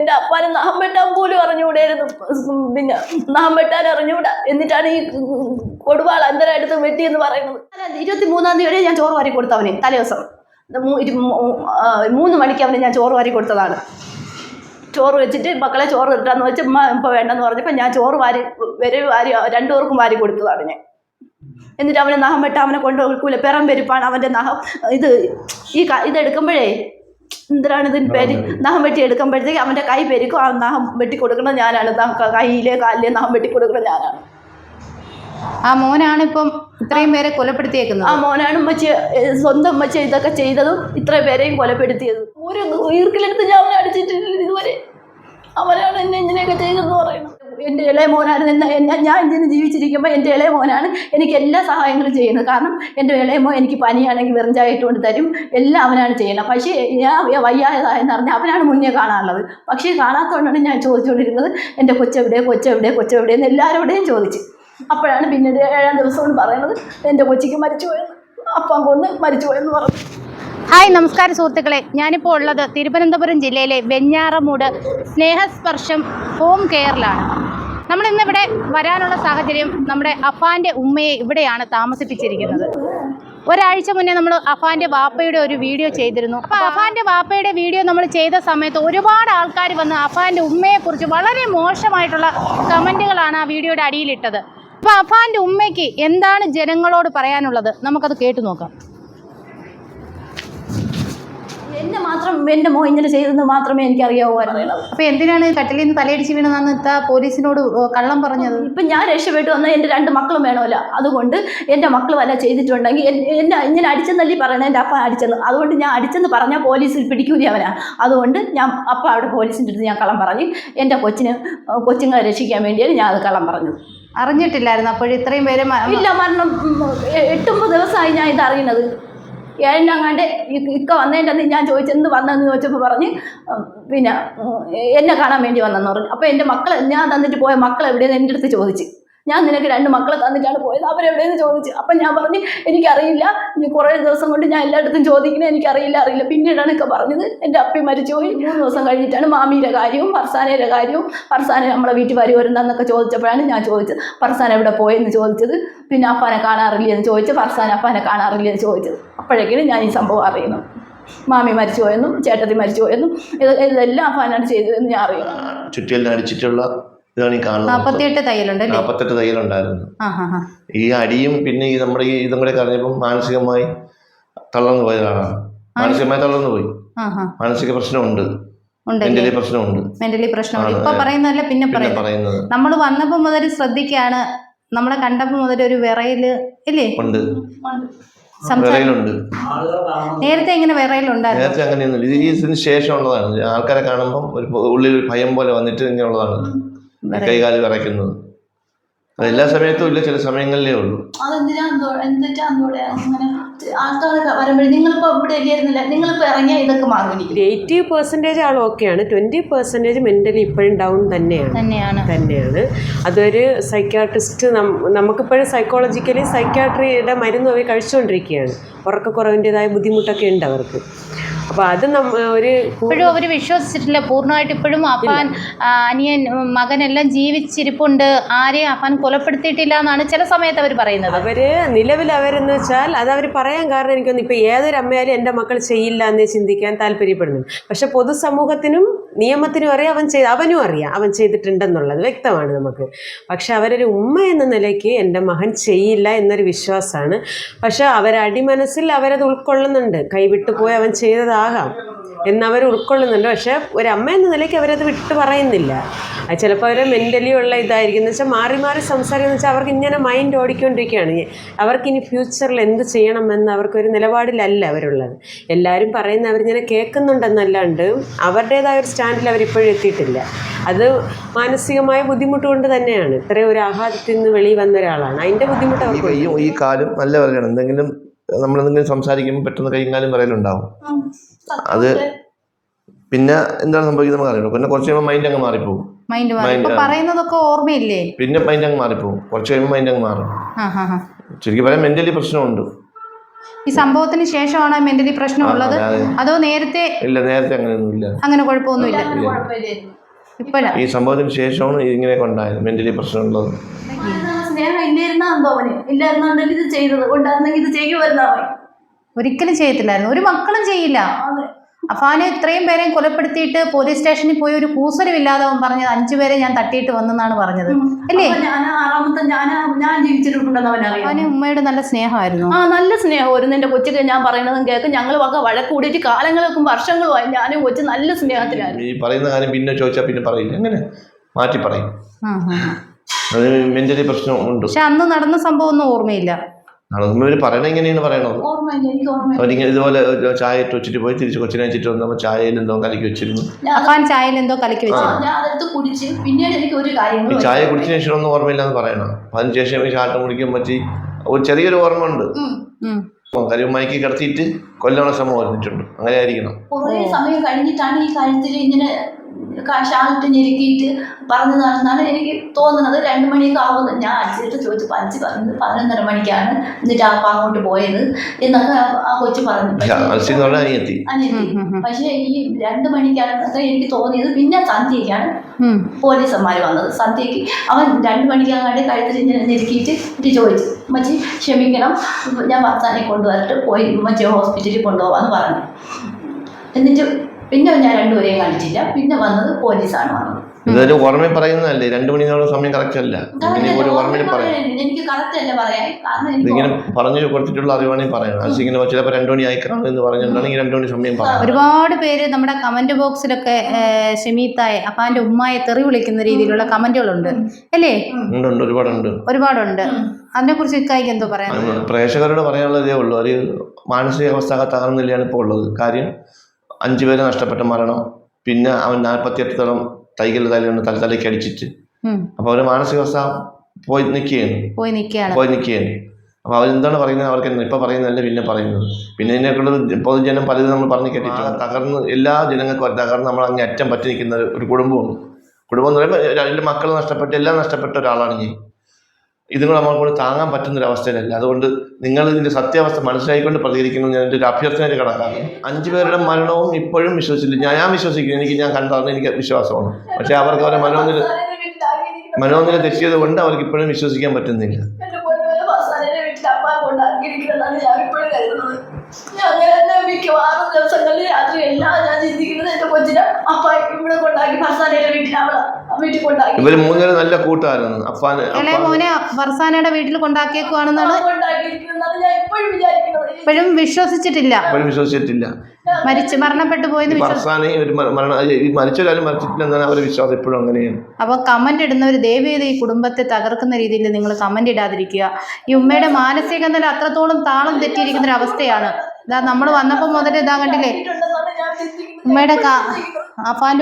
എന്റെ അപ്പാന് നഹം വെട്ടാൻ പോലും അറിഞ്ഞുകൂടായിരുന്നു പിന്നെ നഹം വെട്ടാൻ അറിഞ്ഞുകൂടാ? എന്നിട്ടാണ് ഈ കൊടുവാൾ അന്തരായിട്ട് വെട്ടി എന്ന് പറയുന്നത്. ഇരുപത്തി മൂന്നാം തീയതി വരെ ഞാൻ ചോറ് വാരി കൊടുത്തവനെ തലേ ദിവസം മൂ- ഇരു- മൂ- ആ, മൂന്ന് മണിക്ക് അവന് ഞാൻ ചോറ് വാരി കൊടുത്തതാണ്. ചോറ് വെച്ചിട്ട് മക്കളെ ചോറ് കിട്ടാന്ന് വെച്ച് ഇപ്പോൾ വേണ്ടെന്ന് പറഞ്ഞപ്പോൾ ഞാൻ ചോറ് വാരി വരെ വാരി രണ്ടു പേർക്കും വാരി കൊടുത്തതാണ് ഞാൻ. എന്നിട്ട് അവനെ നഖം വെട്ട അവനെ കൊണ്ട് കൊടുക്കൂല പിറം പെരുപ്പാണ് അവന്റെ നഹം. ഇത് ഈ ക- ഇത് എടുക്കുമ്പോഴേ എന്തിനാണ് ഇതിന് പേര്. നഖം വെട്ടി എടുക്കുമ്പോഴത്തേക്ക് അവന്റെ കൈ പെരുക്കും. ആ നാം വെട്ടി കൊടുക്കണം ഞാനാണ്. കൈയിലെ കാലിലെ നാം വെട്ടി കൊടുക്കണം ഞാനാണ്. ആ മോനാണ് ഇപ്പം ഇത്രയും പേരെ കൊലപ്പെടുത്തിയേക്കുന്നത്. ആ മോനാണ് ഉമ്മച്ച സ്വന്തം ഉമ്മച്ച ഇതൊക്കെ ചെയ്തതും ഇത്ര പേരെയും കൊലപ്പെടുത്തിയത്. ഒരു ഈർക്കിലെടുത്ത് ഞാൻ അവനെ അടിച്ചിട്ടില്ല ഇതുവരെ. അവനാണ് എന്നെ ഇങ്ങനെയൊക്കെ ചെയ്തെന്ന് പറയുന്നത്. എന്റെ ഇളയ മോനാണ് എന്ന ഞാൻ ഇതിന് ജീവിച്ചിരിക്കുമ്പോൾ എന്റെ ഇളയ മോനാണ് എനിക്ക് എല്ലാ സഹായങ്ങളും ചെയ്യുന്നത്. കാരണം എന്റെ ഇളയ മോൻ എനിക്ക് പനിയാണെങ്കിൽ വെറുഞ്ചായിട്ട് കൊണ്ട് തരും. എല്ലാം അവനാണ് ചെയ്യുന്നത്. പക്ഷേ ഞാൻ വയ്യായതായെന്ന് പറഞ്ഞാൽ അവനാണ് മുന്നേ കാണാനുള്ളത്. പക്ഷേ കാണാത്തതുകൊണ്ടാണ് ഞാൻ ചോദിച്ചുകൊണ്ടിരുന്നത്. എന്റെ കൊച്ചെവിടെ കൊച്ചെവിടെ കൊച്ചെവിടെ എന്ന് എല്ലാവരോടെയും ചോദിച്ച്. അപ്പോഴാണ് പിന്നീട് ഏഴാം ദിവസം കൊണ്ട് പറയുന്നത് എന്റെ കൊച്ചിക്ക് മരിച്ചു പോയെന്ന്. അപ്പം കൊന്ന് മരിച്ചു പോയെന്ന് പറഞ്ഞു. ഹായ് നമസ്കാരം സുഹൃത്തുക്കളെ. ഞാനിപ്പോൾ ഉള്ളത് തിരുവനന്തപുരം ജില്ലയിലെ വെഞ്ഞാറമൂട് സ്നേഹസ്പർശം ഹോം കെയറിലാണ്. നമ്മൾ ഇന്നിവിടെ വരാനുള്ള സാഹചര്യം നമ്മുടെ അഫാന്റെ ഉമ്മയെ ഇവിടെയാണ് താമസിപ്പിച്ചിരിക്കുന്നത്. ഒരാഴ്ച മുന്നേ നമ്മൾ അഫാന്റെ വാപ്പയുടെ ഒരു വീഡിയോ ചെയ്തിരുന്നു. അപ്പോൾ അഫാന്റെ വാപ്പയുടെ വീഡിയോ നമ്മൾ ചെയ്ത സമയത്ത് ഒരുപാട് ആൾക്കാർ വന്ന് അഫാന്റെ ഉമ്മയെക്കുറിച്ച് വളരെ മോശമായിട്ടുള്ള കമന്റുകളാണ് ആ വീഡിയോയുടെ അടിയിലിട്ടത്. അപ്പോൾ അഫാന്റെ ഉമ്മയ്ക്ക് എന്താണ് ജനങ്ങളോട് പറയാനുള്ളത്? നമുക്കത് കേട്ടു നോക്കാം. എന്നെ മാത്രം എന്റെ മോ ഇങ്ങനെ ചെയ്തെന്ന് മാത്രമേ എനിക്ക് അറിയാവുമായിരുന്നുള്ളൂ അപ്പൊ എന്തിനാണ് കട്ടിലിൽ നിന്ന് തലയിടിച്ച് വീണെന്നാണ് ഇത്ത പോലീസിനോട് കള്ളം പറഞ്ഞത്? ഇപ്പം ഞാൻ രക്ഷപ്പെട്ടു വന്ന എന്റെ രണ്ട് മക്കളും വേണമല്ല. അതുകൊണ്ട് എന്റെ മക്കൾ വല്ല ചെയ്തിട്ടുണ്ടെങ്കിൽ എന്നെ ഇങ്ങനെ അടിച്ചെന്നല്ലേ പറയണേ എന്റെ അപ്പ അടിച്ചെന്ന്. അതുകൊണ്ട് ഞാൻ അടിച്ചെന്ന് പറഞ്ഞാൽ പോലീസിൽ പിടിക്കൂലി അവനാ. അതുകൊണ്ട് ഞാൻ അപ്പ അവിടെ പോലീസിന്റെ അടുത്ത് ഞാൻ കള്ളം പറഞ്ഞു. എന്റെ കൊച്ചിന് കൊച്ചുങ്ങളെ രക്ഷിക്കാൻ വേണ്ടിയാണ് ഞാൻ അത് കള്ളം പറഞ്ഞത്. അറിഞ്ഞിട്ടില്ലായിരുന്നു. അപ്പോൾ ഇത്രയും പേര് ഇല്ല മരണം എട്ടുമ്പോൾ എട്ടൊമ്പത് ദിവസമായി ഞാൻ ഇത് അറിയുന്നത് ഏഴിനങ്ങാണ്ട് ഇക്ക വന്നതിന്റെ അന്ന് ഞാൻ ചോദിച്ചെന്ത് വന്നതെന്ന് ചോദിച്ചപ്പോൾ പറഞ്ഞ് പിന്നെ എന്നെ കാണാൻ വേണ്ടി വന്നെന്ന് പറഞ്ഞു. അപ്പോൾ എന്റെ മക്കളെ ഞാൻ തന്നിട്ട് പോയ മക്കൾ എവിടെയെന്ന് എന്റെ അടുത്ത് ചോദിച്ച്. ഞാൻ നിനക്ക് രണ്ട് മക്കളെ തന്നിട്ടാണ് പോയത് അവരെവിടെയെന്ന് ചോദിച്ചു. അപ്പം ഞാൻ പറഞ്ഞ് എനിക്കറിയില്ല ഇനി കുറേ ദിവസം കൊണ്ട് ഞാൻ എല്ലായിടത്തും ചോദിക്കുന്നത് എനിക്കറിയില്ല അറിയില്ല. പിന്നീടാണ് ഒക്കെ പറഞ്ഞത് എന്റെ അപ്പി മരിച്ചുപോയി മൂന്ന് ദിവസം കഴിഞ്ഞിട്ടാണ് മാമിയുടെ കാര്യവും ഫർസാനയുടെ കാര്യവും ഫർസാന നമ്മളെ വീട്ടിൽ വരുവരുന്നെന്നൊക്കെ ചോദിച്ചപ്പോഴാണ് ഞാൻ ചോദിച്ചത്. ഫർസാന എവിടെ പോയെന്ന് ചോദിച്ചത്. പിന്നെ അപ്പാനെ കാണാറില്ല എന്ന് ചോദിച്ചു ഫർസാന അപ്പാനെ കാണാറില്ല എന്ന് ചോദിച്ചത്. അപ്പോഴേക്കും ഞാൻ ഈ സംഭവം അറിയുന്നു. മാമി മരിച്ചു പോയെന്നും ചേട്ടത്തി മരിച്ചു പോയെന്നും ഇത് ഇതെല്ലാം അപ്പാനാണ് ചെയ്തതെന്ന് ഞാൻ അറിയുന്നു. ചുറ്റിയെല്ലാം അടിച്ചിട്ടുള്ള ഇതാണ് ഈ കാണുന്നത് നാൽപ്പത്തിയെട്ട് തയ്യലുണ്ടല്ലേ നാൽപ്പത്തെട്ട് തയ്യലുണ്ടായിരുന്നു. ഈ അടിയും പിന്നെ ഈ നമ്മുടെ ഈ ഇതും കൂടെ കറിഞ്ഞപ്പോ മാനസികമായി തളർന്നു പോയതാണ് മാനസികമായി തളർന്നു പോയി. മാനസിക പ്രശ്നമുണ്ട്. മെന്റലി പ്രശ്നമുണ്ട്. മെന്റലി പ്രശ്നമുണ്ട്. ഇപ്പൊ. പറയുന്നതല്ല പിന്നെ പറയുന്നത്. നമ്മൾ വന്നപ്പോൾ മുതൽ ശ്രദ്ധിക്കാണ്. നമ്മളെ കണ്ടപ്പോൾ മുതൽ ഒരു വിറയിൽ ഇല്ലേ? ഉണ്ട്. വിറയിലുണ്ട്. നേരത്തെ ഇങ്ങനെ വിറയിലുണ്ടായിരുന്നു. നേരത്തെ അങ്ങനെയൊന്നുമില്ല. ഇത് ഈ ഇതിന് ശേഷമുള്ളതാണ്. ആൾക്കാരെ കാണുമ്പോൾ ഒരു ഉള്ളിൽ ഒരു ഭയം പോലെ വന്നിട്ട് ഇങ്ങനെയുള്ളതാണ്. കൈകാൽ വിറയ്ക്കുന്നത്. അത് എല്ലാ സമയത്തും ഇല്ല ചില സമയങ്ങളിലേ ഉള്ളൂ. അതെന്തിനാ അങ്ങനെ ആൾക്കാർ വരുമ്പോഴേ നിങ്ങളിപ്പോൾ ഇവിടെ ഇല്ലായിരുന്നില്ല നിങ്ങളിപ്പോൾ ഇറങ്ങിയാൽ ഇതൊക്കെ മാറും എനിക്ക്. എയ്റ്റി പെർസെന്റേജ് ആൾ ഓക്കെയാണ് ട്വന്റി പെർസെന്റേജ് മെന്റലി ഇപ്പോഴും ഡൗൺ തന്നെയാണ്. തന്നെയാണ്. തന്നെയാണ്. അതൊരു സൈക്യാട്രിസ്റ്റ് നമുക്കിപ്പോഴും സൈക്കോളജിക്കലി സൈക്യാട്രിയുടെ മരുന്ന് അവർ കഴിച്ചുകൊണ്ടിരിക്കുകയാണ് ഉറക്കക്കുറവിന്റെതായ ബുദ്ധിമുട്ടൊക്കെ ഉണ്ട് അവർക്ക്. അപ്പോൾ അത് നമ്മ ഒരു ഇപ്പോഴും അവർ വിശ്വസിച്ചിട്ടില്ല. പൂർണമായിട്ട് ഇപ്പോഴും അഫാൻ അനിയൻ മകനെല്ലാം ജീവിച്ചിരിപ്പുണ്ട്. ആരെയും അഫാൻ കൊലപ്പെടുത്തിയിട്ടില്ല എന്നാണ് ചില സമയത്ത് അവർ പറയുന്നത്. അവർ നിലവിൽ അവരെന്ന് വെച്ചാൽ അത് അവർ പറയാൻ കാരണം എനിക്കൊന്നും ഇപ്പൊ ഏതൊരു അമ്മയാലും എന്റെ മക്കൾ ചെയ്യില്ല എന്ന് ചിന്തിക്കാൻ താല്പര്യപ്പെടുന്നു പക്ഷെ പൊതുസമൂഹത്തിനും നിയമത്തിനും അറിയാം അവൻ ചെയ്ത് അവനും അറിയാം അവൻ ചെയ്തിട്ടുണ്ടെന്നുള്ളത് വ്യക്തമാണ് നമുക്ക്. പക്ഷെ അവരൊരു ഉമ്മ എന്ന നിലയ്ക്ക് എന്റെ മകൻ ചെയ്യില്ല എന്നൊരു വിശ്വാസമാണ്. പക്ഷെ അവരടിമനസ്സിൽ അവരത് ഉൾക്കൊള്ളുന്നുണ്ട്. കൈവിട്ടു പോയി അവൻ ചെയ്തതാകാം. എന്നവർ ഉൾക്കൊള്ളുന്നുണ്ട്. പക്ഷെ ഒരമ്മ എന്ന നിലയ്ക്ക് അവരത് വിട്ടു പറയുന്നില്ല. അത് ചിലപ്പോൾ അവർ മെന്റലി ഉള്ള ഇതായിരിക്കും. എന്ന് വെച്ചാൽ മാറി മാറി സംസാരിക്കുന്ന വെച്ചാൽ അവർക്ക് ഇങ്ങനെ മൈൻഡ് ഓടിക്കൊണ്ടിരിക്കുകയാണ്. അവർക്കിനി ഫ്യൂച്ചറിൽ എന്ത് ചെയ്യണമെന്ന് അവർക്കൊരു നിലപാടിലല്ല അവരുള്ളത്. എല്ലാവരും പറയുന്ന അവരിങ്ങനെ കേൾക്കുന്നുണ്ടെന്നല്ലാണ്ട് അവരുടേതായ ഒരു സ്റ്റാൻഡിൽ അവരിപ്പോഴും എത്തിയിട്ടില്ല. അത് മാനസികമായ ബുദ്ധിമുട്ട് കൊണ്ട് തന്നെയാണ്. ഇത്രയും ഒരു ആഘാതത്തിൽ നിന്ന് വെളിയിൽ വന്ന ഒരാളാണ്. അതിന്റെ ബുദ്ധിമുട്ട് അവർക്ക് ഈ കാലം നല്ല പറയണം എന്തെങ്കിലും നമ്മളെന്തെങ്കിലും സംസാരിക്കുമ്പോൾ പെട്ടെന്ന് കൈയും കാലും വിറയലുണ്ടാവും അത് പിന്നെ എന്താണ് സംഭവിക്കുന്നത് നമുക്ക് അറിയണം പിന്നെ കുറച്ച് കഴിയുമ്പോൾ മൈൻഡ് അങ്ങ് മാറിപ്പോകും. മൈൻഡ് മാറി. ഇപ്പൊ പറയുന്നതൊക്കെ ഓർമ്മയില്ലേ? പിന്നെ മൈൻഡ് അങ്ങ് മാറിപ്പോകും കുറച്ച് കഴിയുമ്പോൾ മൈൻഡ് അങ്ങ് മാറും. ശരിക്കും പറയാൻ മെന്റലി പ്രശ്നമുണ്ട്. ഈ സംഭവത്തിന് ശേഷമാണ് മെന്റലി പ്രശ്നം ഉള്ളത് അതോ നേരത്തെ ഇല്ല നേരത്തെ അങ്ങനെയൊന്നുമില്ല. അങ്ങനെ കുഴപ്പമൊന്നുമില്ല? ഇപ്പോഴാ? ഈ സംഭവത്തിന് ശേഷമാണ് ഇങ്ങനെയൊക്കെ ഉണ്ടായത് മെന്റലി പ്രശ്നമുള്ളത്. ഇത് ചെയ്യുമായിരുന്നു അവൻ ഒരിക്കലും ചെയ്യത്തില്ലായിരുന്നു. ഒരു മക്കളും ചെയ്യില്ല. അതെ. അഫാനെ ഇത്രയും പേരെയും കൊലപ്പെടുത്തിയിട്ട് പോലീസ് സ്റ്റേഷനിൽ പോയി ഒരു കൂസലുമില്ലാതെ അവൻ പറഞ്ഞത് അഞ്ചു പേരെ ഞാൻ തട്ടിയിട്ട് വന്നെന്നാണ് പറഞ്ഞത്. അല്ലേ? അപ്പൊ ആറാമത്തെ ഞാൻ ഞാൻ ജീവിച്ചിട്ടുണ്ടെന്ന് അവൻ അറിയാം അവന് ഉമ്മയുടെ നല്ല സ്നേഹമായിരുന്നു. ആ നല്ല സ്നേഹമായിരുന്നു എന്റെ കൊച്ചിക്ക് ഞാൻ പറയുന്നതും കേൾക്കും. ഞങ്ങൾ വക വഴക്കൂടിയിട്ട് കാലങ്ങൾക്കും വർഷങ്ങളുമായി ഞാനും കൊച്ചു നല്ല സ്നേഹത്തിലായിരുന്നു. ഈ പറയുന്ന കാര്യം പിന്നെ ചോദിച്ചാൽ പിന്നെ പറയില്ല. എങ്ങനെ? മാറ്റി പറയും. മെന്റലി പ്രശ്നം ഉണ്ട്. പക്ഷെ അന്ന് നടന്ന സംഭവം ഒന്നും ഓർമ്മയില്ല. നടന്നവർ പറയണ എങ്ങനെയാണ് പറയണത്? അവരിങ്ങനെ ഇതുപോലെ ചായ ഇട്ട് വെച്ചിട്ട് പോയി തിരിച്ച് കൊച്ചിനെ വെച്ചിട്ട് വന്നപ്പോൾ ചായയിൽ എന്തോ കലക്കി വെച്ചിരുന്നു. ചായയിൽ എന്തോ കലക്കി ഈ ചായ കുടിച്ചതിന് ശേഷം ഒന്നും ഓർമ്മയില്ലാന്ന് പറയണം. അതിനുശേഷം ഈ ചാട്ടം കുടിക്കാൻ പറ്റി ഒരു ചെറിയൊരു ഓർമ്മ ഉണ്ട്. കാര്യം മയക്കി കിടത്തിയിട്ട് കൊല്ലണ ശ്രമം ഓർമ്മിച്ചിട്ടുണ്ട് അങ്ങനെ ആയിരിക്കണം. കുറേ സമയം കഴിഞ്ഞിട്ടാണ് ഈ കാര്യത്തിൽ ഇങ്ങനെ ഷാളിട്ട് ഞെരുക്കിയിട്ട് പറഞ്ഞു നടന്നാണ് എനിക്ക് തോന്നുന്നത്. രണ്ട് മണിയൊക്കെ ആവുന്നത് ഞാൻ അടിച്ചിട്ട് ചോദിച്ചു. പഞ്ച് പറഞ്ഞത് പതിനൊന്നര മണിക്കാണ്. എന്നിട്ട് അപ്പ അങ്ങോട്ട് പോയത് എന്നൊക്കെ ആ- കൊച്ചു പറഞ്ഞു. അനിയത്തി. പക്ഷേ ഈ രണ്ട് മണിക്കാണെന്നൊക്കെ എനിക്ക് തോന്നിയത് പിന്നെ സന്ധ്യയ്ക്കാണ്. പോലീസന്മാർ വന്നത്. സന്ധ്യയ്ക്ക് അവൻ രണ്ട് മണിക്കാങ്ങാണ്ട് കഴുത്തിൽ ഞെരുക്കിയിട്ട് എന്നിട്ട് ചോദിച്ചു. മച്ചി ക്ഷമിക്കണം. ഞാൻ ഭർത്താനെ കൊണ്ടുവന്നിട്ട് പോയി മച്ചി ഹോസ്പിറ്റലിൽ കൊണ്ടുപോകാമെന്ന് പറഞ്ഞു. എന്നിട്ട് പിന്നെ ഞാൻ രണ്ടുപേരെയും കാണിച്ചില്ല പിന്നെ വന്നത് പോലീസാണ് വന്നത്. ഇതൊരു ഓർമ്മ പറയുന്നതല്ലേ രണ്ടു മണിയോളം സമയം കറക്റ്റ് അല്ല. ഒരു ഓർമ്മയിൽ പറയാം. എനിക്ക് കറക്റ്റ് അല്ല ഇതിങ്ങനെ പറഞ്ഞു കൊടുത്തിട്ടുള്ള അറിവാണെങ്കിൽ പറയണം അൽസി ഇങ്ങനെ ചിലപ്പോൾ രണ്ടു മണി അയക്കണം എന്ന് പറഞ്ഞിട്ടുണ്ടെങ്കിൽ രണ്ടു മണി സമയം പറയാം. ഒരുപാട് പേര് നമ്മുടെ കമന്റ് ബോക്സിലൊക്കെ ഷെമീത്തായെ അപ്പാന്റെ ഉമ്മായെ തെറി വിളിക്കുന്ന രീതിയിലുള്ള കമന്റുകളുണ്ട് അല്ലേ? ഉണ്ട് ഉണ്ട് ഒരുപാടുണ്ട്. ഒരുപാടുണ്ട്. അതിനെ കുറിച്ച് ഇക്കായിക്ക് എന്തോ പറയാൻ അത് പ്രേക്ഷകരോട് പറയാനുള്ളതേ ഉള്ളൂ. മാനസിക മാനസികാവസ്ഥ തകർന്നില്ലാണ് ഇപ്പോൾ ഉള്ളത്. കാര്യം അഞ്ചു പേര് നഷ്ടപ്പെട്ട മരണം. പിന്നെ അവൻ നാൽപ്പത്തിയെട്ടോളം തൈകൾ തലയുണ്ട് തലതലയ്ക്ക് അടിച്ചിട്ട്. അപ്പൊ അവർ മാനസികാവസ്ഥ പോയി നിൽക്കുകയാണ് പോയി നിൽക്കുകയാണ് പോയി നിൽക്കുകയാണ് അപ്പോൾ അവരെന്താണ് പറയുന്നത്? അവർക്ക് ഇപ്പൊ പറയുന്നതല്ല പിന്നെ പറയുന്നത്. പിന്നെ ഇതിനെക്കുള്ള പൊതുജനം പലതും നമ്മൾ പറഞ്ഞു കേട്ടിട്ടുണ്ട്. തകർന്ന് എല്ലാ ജനങ്ങൾക്കും തകർന്ന് നമ്മൾ അങ്ങ് അറ്റം പറ്റി നിൽക്കുന്ന ഒരു- ഒരു കുടുംബമാണ് കുടുംബം എന്ന് പറയുമ്പോൾ രണ്ട് മക്കൾ നഷ്ടപ്പെട്ട് എല്ലാം നഷ്ടപ്പെട്ട ഒരാളാണ് ഞാൻ. ഇതും കൂടെ നമ്മൾ കൊണ്ട് താങ്ങാൻ പറ്റുന്ന അതുകൊണ്ട് നിങ്ങൾ ഇതിന്റെ സത്യാവസ്ഥ മനസ്സിലാക്കിക്കൊണ്ട് പ്രതികരിക്കുന്നത് ഞാൻ എന്റെ ഒരു അഭ്യർത്ഥനയിൽ കടക്കാം അഞ്ച് പേരുടെ മരണവും ഇപ്പോഴും വിശ്വസിച്ചില്ല. ഞാൻ ഞാൻ വിശ്വസിക്കുന്നു. എനിക്ക് ഞാൻ കണ്ടതാണ്. എനിക്ക് വിശ്വാസമാണ്. പക്ഷേ അവർക്ക് അവരെ മനോനില മനോനില തെറ്റിയത് കൊണ്ട് അവർക്ക് ഇപ്പോഴും വിശ്വസിക്കാൻ പറ്റുന്നില്ല. ഞാൻ അങ്ങനെ ദിവസങ്ങളിൽ രാത്രി എല്ലാം ഞാൻ ചിന്തിക്കുന്നത് എന്റെ കൊച്ചിനെ അപ്പ ഇവിടെ കൊണ്ടാക്കി വീട്ടിൽ അവളെ വീട്ടിൽ കൊണ്ടാക്കി ഇവർ മൂന്നുപേരും നല്ല കൂട്ടുകാരാണ് അഫാൻ ഇളയ മോനെ ഫർസാനയുടെ വീട്ടിൽ കൊണ്ടാക്കിയേക്കുവാണെന്നാണ് കൊണ്ടാക്കിയിരിക്കുന്നതാണ് ഞാൻ എപ്പോഴും വിചാരിക്കുന്നത്. ഇപ്പോഴും വിശ്വസിച്ചിട്ടില്ല. ഇപ്പോഴും വിശ്വസിച്ചിട്ടില്ല. മരിച്ചു മരണപ്പെട്ടു പോയെന്ന് ഈ വിശ്വസിച്ചു ഫർസാനെ ഒരു മര- മരണ ഈ മരിച്ചൊരാളും മരിച്ചിട്ടില്ല എന്നാണ് അവരുടെ വിശ്വാസം ഇപ്പോഴും അങ്ങനെയാണ്. അപ്പോൾ കമന്റ് ഇടുന്നവർ ദയവേത് ഈ കുടുംബത്തെ തകർക്കുന്ന രീതിയിൽ നിങ്ങൾ കമന്റ് ഇടാതിരിക്കുക. ഈ ഉമ്മയുടെ മാനസിക നില അത്രത്തോളം താളം തെറ്റിയിരിക്കുന്ന ഒരു അവസ്ഥയാണ് ഇതാ നമ്മൾ വന്നപ്പോൾ മുതൽ ഇതാ കണ്ടില്ലേ? ഉണ്ടെന്നാണ് ഞാൻ ഉമ്മയുടെ കാ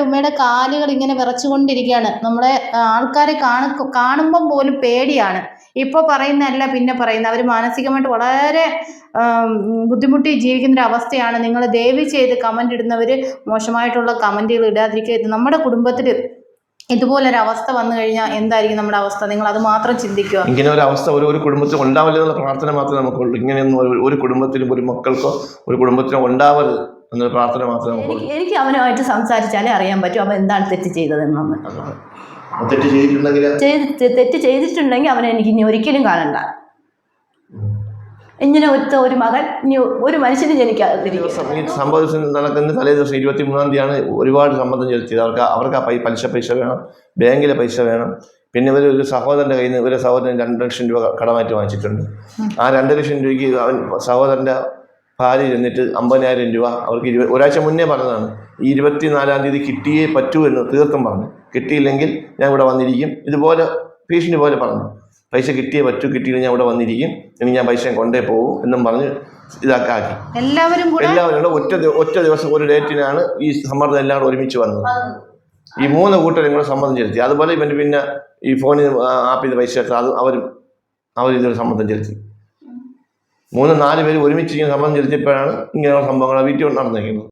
ഉമ്മയുടെ കാലുകൾ ഇങ്ങനെ വിറച്ചുകൊണ്ടിരിക്കുകയാണ്. നമ്മളെ ആൾക്കാരെ കാണ കാണുമ്പം പോലും പേടിയാണ്. ഇപ്പോൾ പറയുന്നതല്ല പിന്നെ പറയുന്ന അവർ മാനസികമായിട്ട് വളരെ ബുദ്ധിമുട്ടി ജീവിക്കുന്ന ഒരു അവസ്ഥയാണ് നിങ്ങൾ ദയവ് ചെയ്ത് കമന്റ് ഇടുന്നവർ മോശമായിട്ടുള്ള കമന്റുകൾ ഇടാതിരിക്കുക നമ്മുടെ കുടുംബത്തിൽ ഇതുപോലൊരു അവസ്ഥ വന്നു കഴിഞ്ഞാൽ എന്തായിരിക്കും നമ്മുടെ അവസ്ഥ? നിങ്ങൾ അത് മാത്രം ചിന്തിക്കുക. ഇങ്ങനെ ഒരു അവസ്ഥ ഒരു ഒരു കുടുംബത്തിൽ ഉണ്ടാവില്ല എന്നുള്ള പ്രാർത്ഥന മാത്രമേ നമുക്കുള്ളൂ ഇങ്ങനെയൊന്നും ഒരു കുടുംബത്തിലും ഒരു മക്കൾക്കോ ഒരു കുടുംബത്തിനോ ഉണ്ടാവരുത്. എന്നൊരു പ്രാർത്ഥന മാത്രമേ എനിക്ക് അവനുമായിട്ട് സംസാരിച്ചാലേ അറിയാൻ പറ്റൂ അവൻ എന്താണ് തെറ്റ് ചെയ്തതെന്നൊന്ന്. തെറ്റ് ചെയ്തിട്ടുണ്ടെങ്കിൽ തെറ്റ് ചെയ്തിട്ടുണ്ടെങ്കിൽ അവനെ എനിക്ക് ഇനി ഒരിക്കലും കാണണ്ട. ഇങ്ങനെ ഒറ്റ ഒരു മകൻ ഇനി ഒരു മനുഷ്യന് ജനിക്കാതിരിക്കും സംഭവം നടക്കുന്ന തലേ ദിവസം ഇരുപത്തി മൂന്നാം തീയതിയാണ് ഒരുപാട് സമ്മതം ചെലുത്തിയത്. അവർക്ക് അവർക്ക് ആ പലിശ പൈസ വേണം ബാങ്കിലെ പൈസ വേണം. പിന്നെ ഇവർ ഒരു സഹോദരന്റെ കയ്യിൽ നിന്ന് ഇവരെ സഹോദരൻ രണ്ട് ലക്ഷം രൂപ കടമായിട്ട് വാങ്ങിച്ചിട്ടുണ്ട്. ആ രണ്ട് ലക്ഷം രൂപയ്ക്ക് അവൻ സഹോദരന്റെ ഭാര്യ ചെന്നിട്ട് അമ്പതിനായിരം രൂപ അവർക്ക് ഇരുപത് ഒരാഴ്ച മുന്നേ പറഞ്ഞതാണ് ഈ ഇരുപത്തിനാലാം തീയതി കിട്ടിയേ പറ്റൂ എന്ന് തീർത്തും പറഞ്ഞു. കിട്ടിയില്ലെങ്കിൽ ഞാൻ ഇവിടെ വന്നിരിക്കും. ഇതുപോലെ ഭീഷണി പോലെ പറഞ്ഞു. പൈസ കിട്ടിയേ പറ്റൂ കിട്ടിയില്ല ഞാൻ ഇവിടെ വന്നിരിക്കും. ഇനി ഞാൻ പൈസ കൊണ്ടേ പോകും എന്നും പറഞ്ഞ് ഇതാക്കി എല്ലാവരും എല്ലാവരും കൂടെ ഒറ്റ ഒറ്റ ദിവസം ഒരു ഡേറ്റിനാണ് ഈ സമ്മർദ്ദം എല്ലാവരും ഒരുമിച്ച് വന്നത്. ഈ മൂന്ന് കൂട്ടരും കൂടെ സമ്മതം ചെലുത്തി. അതുപോലെ ഇവന്റെ പിന്നെ ഈ ഫോണിൽ ആപ്പിൽ പൈസ എടുത്ത് അത് അവരും അവരിതൊരു സമ്മതം ചെലുത്തി. മൂന്ന് നാല് പേര് ഒരുമിച്ച് ഇങ്ങനെ സമ്മതം ചെലുത്തിയപ്പോഴാണ് ഇങ്ങനെയുള്ള സംഭവങ്ങൾ വീട്ടിൽ നടന്നിരിക്കുന്നത്